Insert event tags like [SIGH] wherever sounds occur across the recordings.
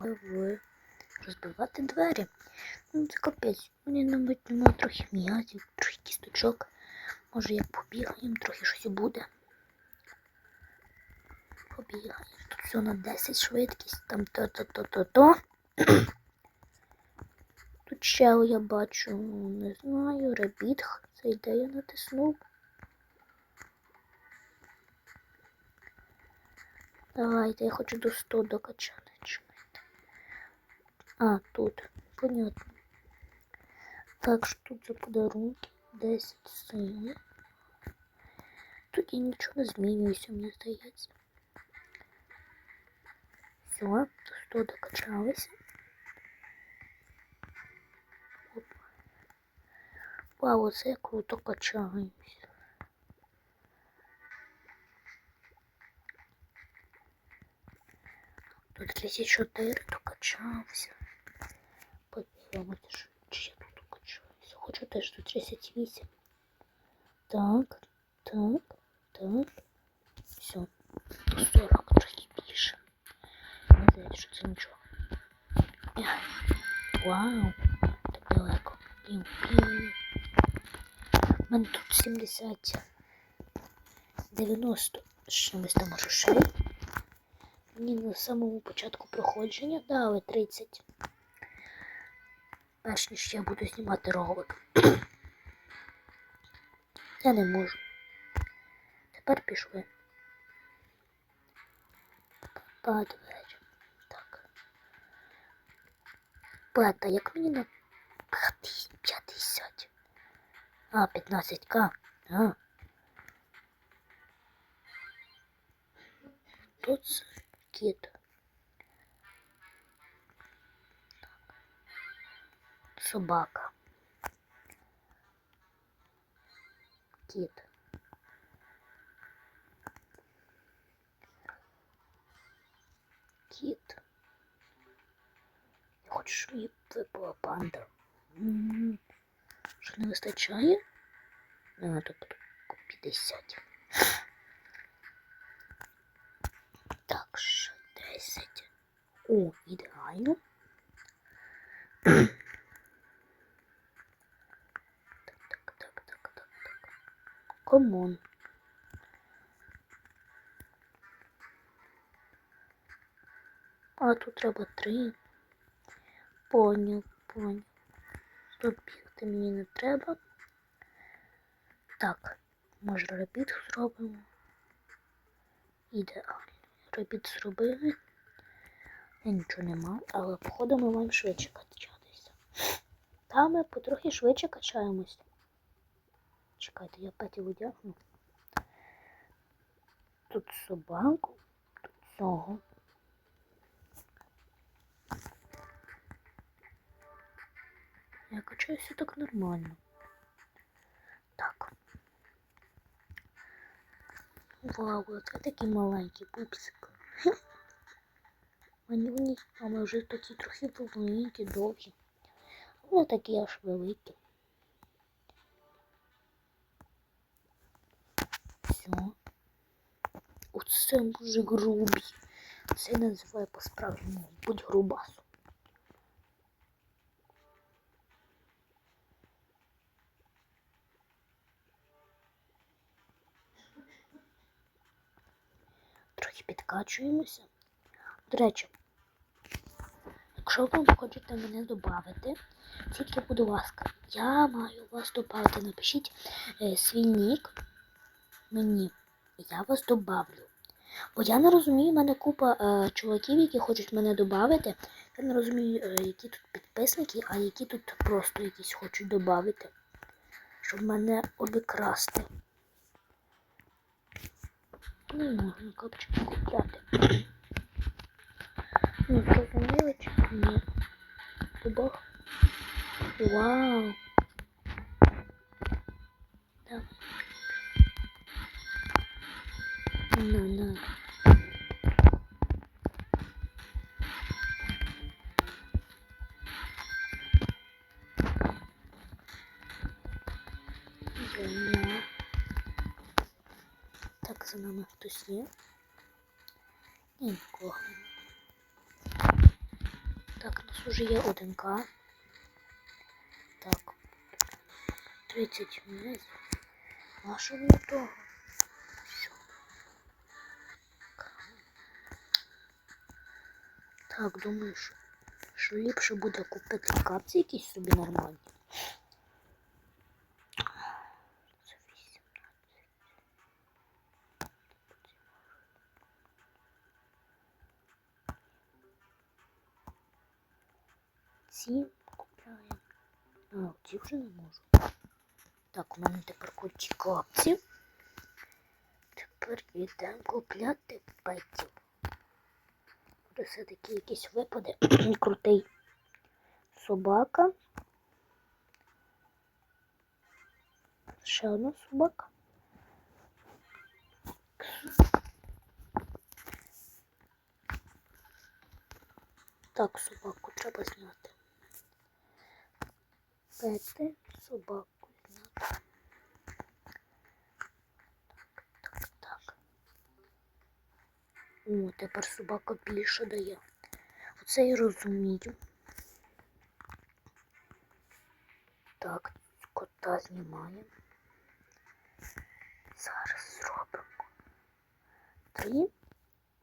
в розбивати двері. Ну, це капець. Мені навіть нема трохи м'язів, трохи кісточок. Може, як побігаємо, трохи щось буде. Побігаємо. Тут все на 10 швидкість, там то-то-то-то-то. [CLEARS THROAT] Тут ще я бачу, не знаю, ребітх. Це йде я натиснув. Давайте, я хочу до 100 докачати. А, тут. Понятно. Так, що тут за подарунки? 10 синіх. Тут я нічого не змінююся, мені здається. Все, до 100 докачалися. Оп. Вау, це круто качаємось. Тут 34 докачався. Що чи я тут докачаюся. Хочу теж тут 38. Так, так, так. Все. 40 трохи більше. Не здається, що це нічого. Вау, так далеко. Пім, пім. У мене тут 70. 90 з чимось там грошей. Мені на самому початку проходження дали 30. Ніж я буду знімати ролик. [CLEARS THROAT] я не можу. Тепер пішли. По двері. Так. Плата, як мені на 50? А, 15к. А. Тут кіт. Собака. Кіт. Кіт. Я хочу, щоб випала панда. Що не вистачає? А, тут 50. Так, ще 10. О, ідеально. так, так, так, так, так, так. Комон. А тут треба три. Поняв, поняв. Тут бігти мені не треба. Так, може ребіт зробимо. Ідеально. Ребіт зробили. Я нічого не мав, але походу ми маємо швидше качатися. Та ми потрохи швидше качаємось. Чекайте, я п'яті одягну. Тут собаку, тут цього. Я качаюся так нормально. Так. Вау, це такий маленький пупсик. [LAUGHS] Вони, а ми вже такі трохи великі, довгі. Вони такі аж великі. Все. Оце дуже грубий. Це я називаю по-справжньому будь грубасу. Трохи підкачуємося. До речі, якщо ви хочете мене додати, тільки, будь ласка, я маю вас додати. Напишіть е, свій нік мені, я вас добавлю. Бо я не розумію, в мене купа е, чуваків, які хочуть мене додати. Я не розумію, е, які тут підписники, а які тут просто якісь хочуть додати, щоб мене обікрасти. Не можна капчики купляти. Ну, зрозуміли чи ні? Бог. Вау. Так. На, на. Земля. Так, за нами хтось є. Ні, нікого нема. вже є 1К. Так. 30 вниз. А що мені того? Так, думаю, що, що ліпше буде купити капці якісь собі нормальні. Це 18. Ці купляємо. А, ці вже не можу. Так, у мене тепер куті капці. Тепер йдемо купляти петів. Буде все-таки якийсь випаде [CLEARS THROAT] крутий собака. Ще одна собака. Так, собаку треба зняти. Пети, собаку зняти. Так, так, так. О, тепер собака більше дає. Оце я розумію. Так, кота знімаємо. Зараз зробимо. Три.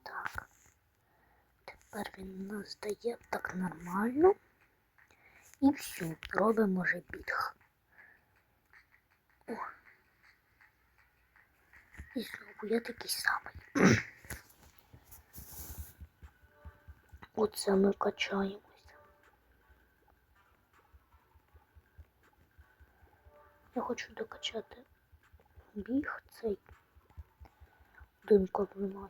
Так. Тепер він нас дає так нормально. І все, робимо вже біг. О. І знову я такий самий. [CLEARS THROAT] Оце ми качаємося. Я хочу докачати біг цей. Димка маю.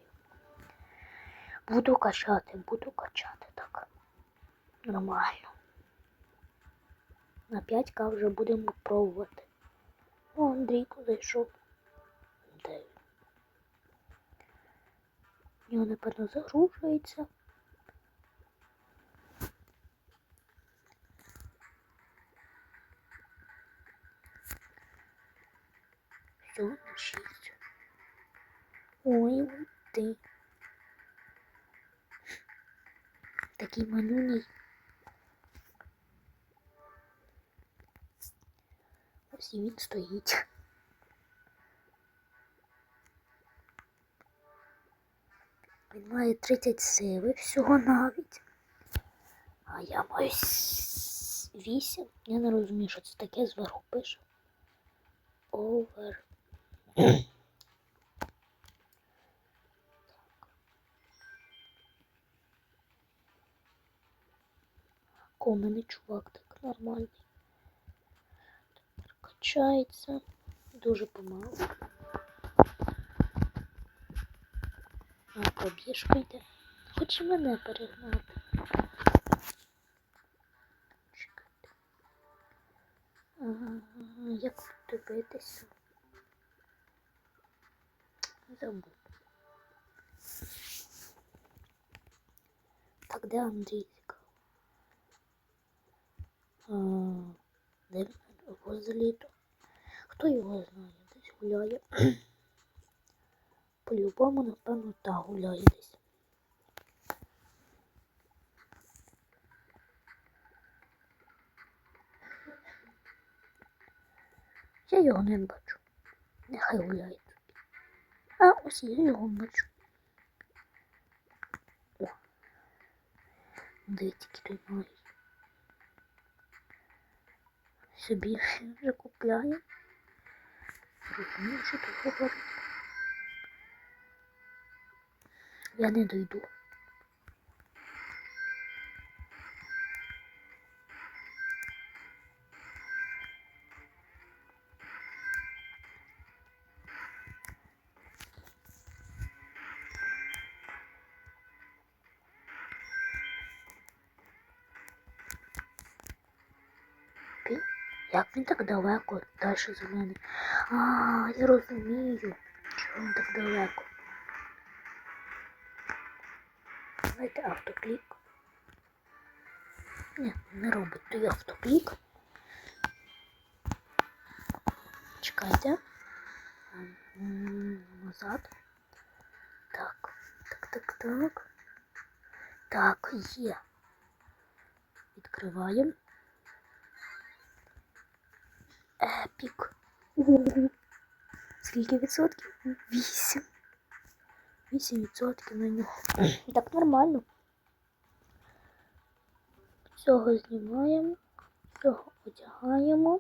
Буду качати, буду качати так. Нормально. На 5К вже будемо пробувати. О, Андрійко зайшов. Де нього, напевно, загружується. На 6. Ой, ти. Такий малюний. Ось і він стоїть. Він має 30 сили всього навіть. А я маю 8. Я не розумію, що це таке зверху пише. Over. У чувак так нормальний. Тепер качається дуже помалу. А побіжка йде. Хоче мене перегнати. Чекайте. Як дивитися? Забув. Так, де Андрій? А, де він? Возле літо. Хто його знає? Десь гуляє. [CLEARS THROAT] По-любому, напевно, та гуляє десь. Я його не бачу. Нехай гуляє. А ось я його бачу. О. Дивіться, який той має. собі вже купляє. Розумію, що тут говорить. Я не дойду. так далеко? Далі зелений. А, я розумію, чого він так далеко. Давайте автоклік. Ні, не робить той автоклік. Чекайте. Назад. Так, так, так, так. Так, є. Відкриваємо. Епік. Скільки відсотків? Вісім. Вісім відсотків на нього. Так нормально. Цього знімаємо, цього одягаємо.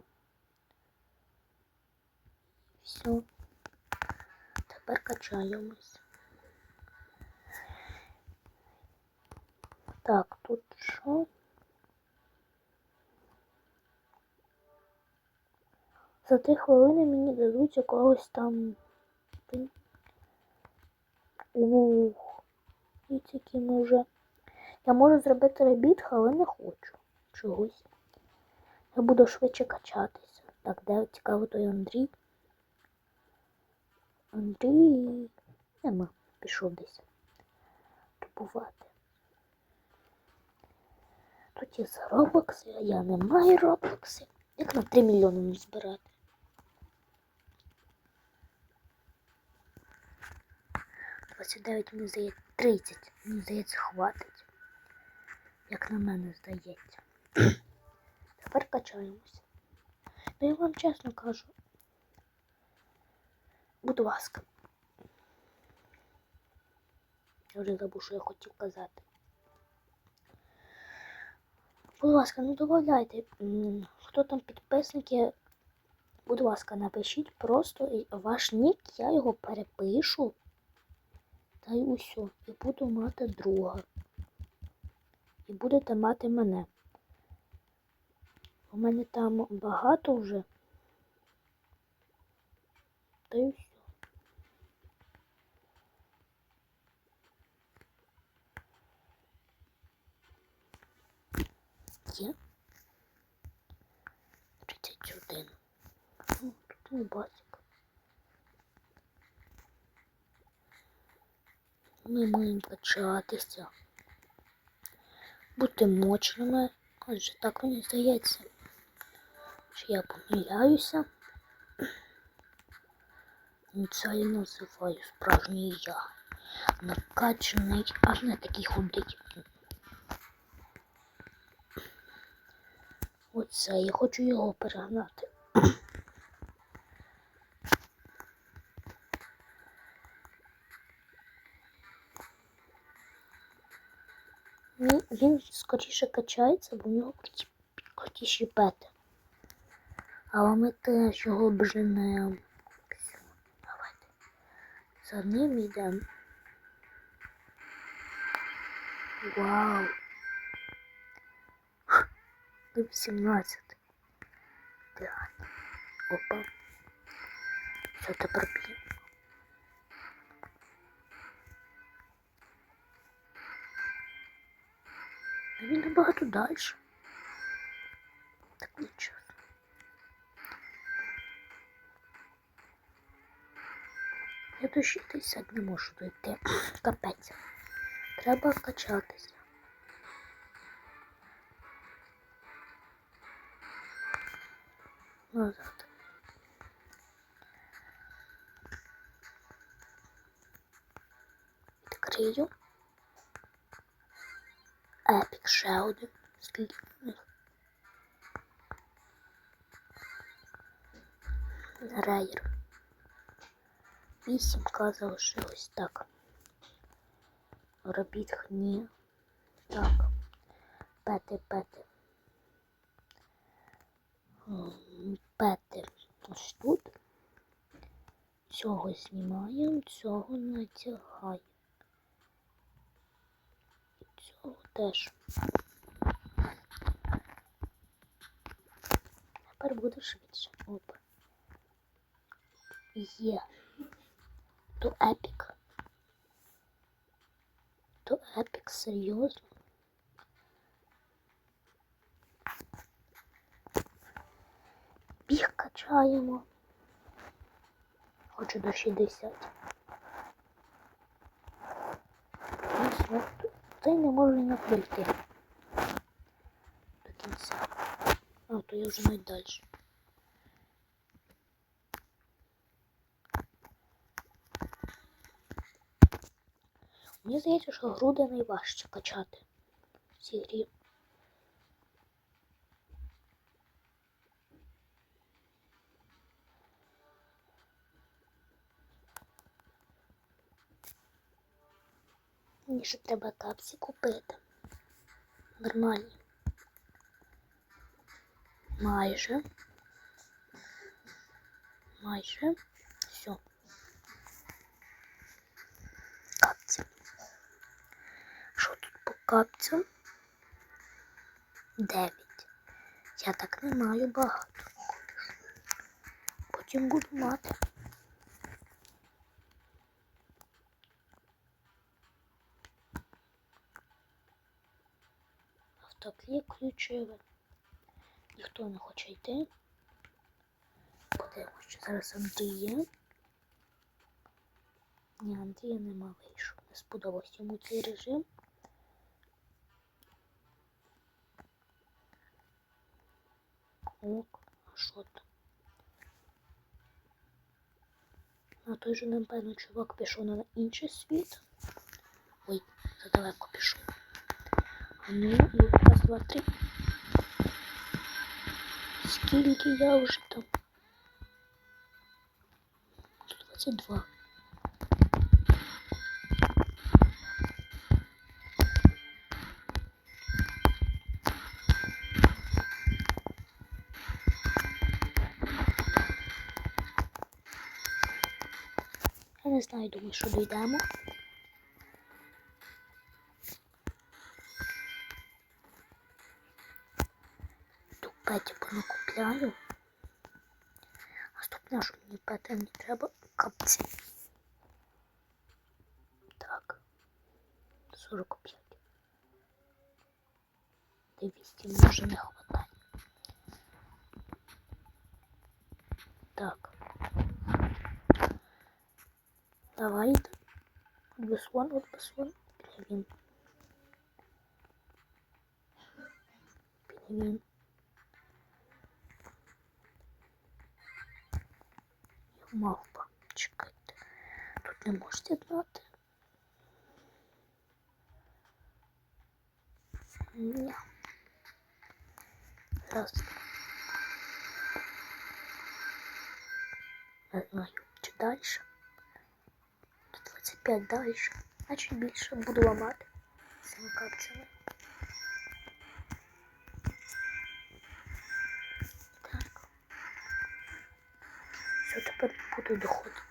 Все. Тепер качаємось. Так, тут що? За три хвилини мені дадуть якогось там. Ух. І ми вже. Я можу зробити ребіт, але не хочу. Чогось. Я буду швидше качатися. Так, де цікаво той Андрій? Андрій. Нема. Пішов десь. Тупувати. Тут є за роблокси, а я не маю роблокси. Як на 3 мільйони не збирати? Двадцять дев'ять, мені здається, 30, мені здається, хватить. Як на мене здається. [CLEARS THROAT] Тепер качаємося. Ну я вам чесно кажу. Будь ласка. Я вже забув, що я хотів казати. Будь ласка, ну додавайте, хто там підписники, будь ласка, напишіть просто ваш нік, я його перепишу. Та й усьо. І буду мати друга. І будете мати мене. У мене там багато вже. Та й усьо. Є. 31. Ну, тут не басик. Ми маємо качатися. Бути мощними. Адже так мені здається. Чи я помиляюся? Це я називаю справжній я. Накачаний, аж не такий худий. Оце, я хочу його перегнати. Він, скоріше качається, бо в нього круті, крутіші пети. Але ми теж його обженемо. Все, Давайте. За ним йдемо. Вау. 18. Так. Опа. Все, тепер б'ємо. Він набагато далі. Так нічого. Я до 60 не можу дойти. [CLEARS THROAT] Капець. Треба качатися. Назад. Відкрию. Епік ще один. Скільки в них? Рейер. Вісімка залишилось так. Робіть хні. Так. Пети, пети. Пети ось тут. Цього знімаємо, цього натягаємо. Цього теж. Тепер буде швидше. Оп. Є. То епік. То епік, серйозно. Біг качаємо. Хочу до 60. І все. Цей не може ніяк дойти. До кінця. А, то я вже навіть далі. Мені здається, що груди найважче качати в цій грі. Мені ще треба капці купити. Нормально. Майже. Майже. Все. Капці. Що тут по капцям? Дев'ять. Я так не маю багато. Потім буду мати. Автоклік включили. Ніхто не хоче йти. Подивимось, що зараз Андрія. Ні, Андрія нема вийшов. Не сподобався йому цей режим. Ок, а що там? На той же, напевно, чувак пішов на інший світ. Ой, задалеко пішов. А ну, і раз, два, три. Скільки я вже там? 122. Я не знаю, думаю, що дійдемо. Тут петі понакупляю. А стоп, нашу мені пети не треба капці. Так. 45. 200 може не хватає. Так. Давайте. От без вон, от мавпа. Чекайте. Тут не можете знати. Ні. Раз. Не знаю, чи дальше. 25 далі. Значить більше буду ламати цими Все, тепер буду доходити.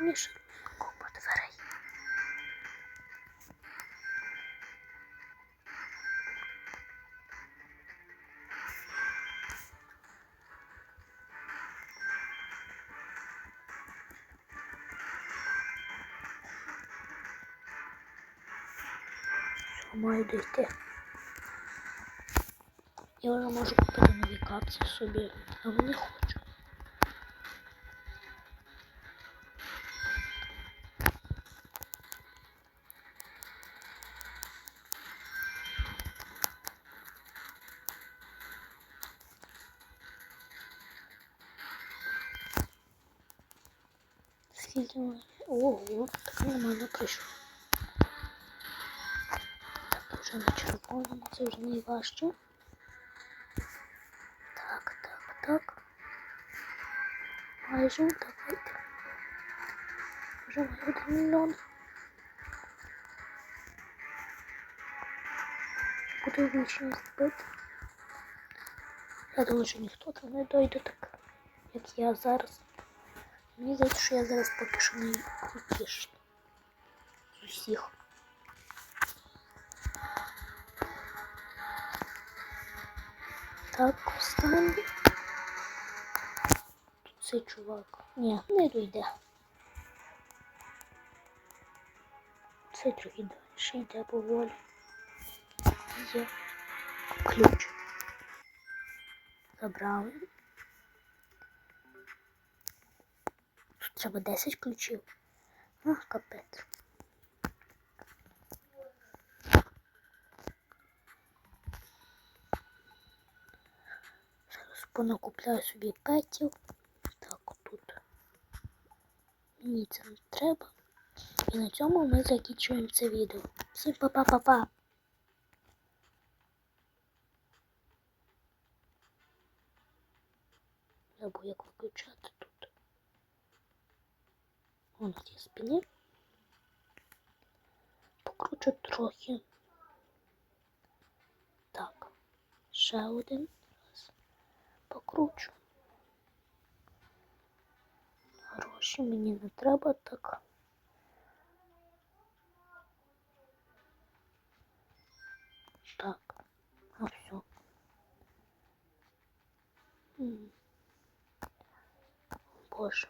Мені купа дверей. Все, маю дійти. Я вже можу купити капці собі, але не хочу. Скільки ми? Ого, так нормально прийшов. Так, вже на червоному, це вже найважче. Майже давайте. Вже має один мільйон. Буду вічність бити. Я думаю, що ніхто там не дойде так, як я зараз. Мені здається, що я зараз поки що найкрутіший з усіх. Так, останній. Цей чувак. Ні, не дойде. Цей трохи далі йде поволі. Є ключ. Забрали. Тут треба 10 ключів. А, капець. Зараз понакупляю собі петів. Мені це не треба. І на цьому ми закінчуємо це відео. Всім па-па-па-па! Забув як виключати тут. Вон ті спини. Покручу трохи. Так. Ще один раз. Покручу. гроші мне не треба так. Ну так, все. Боже.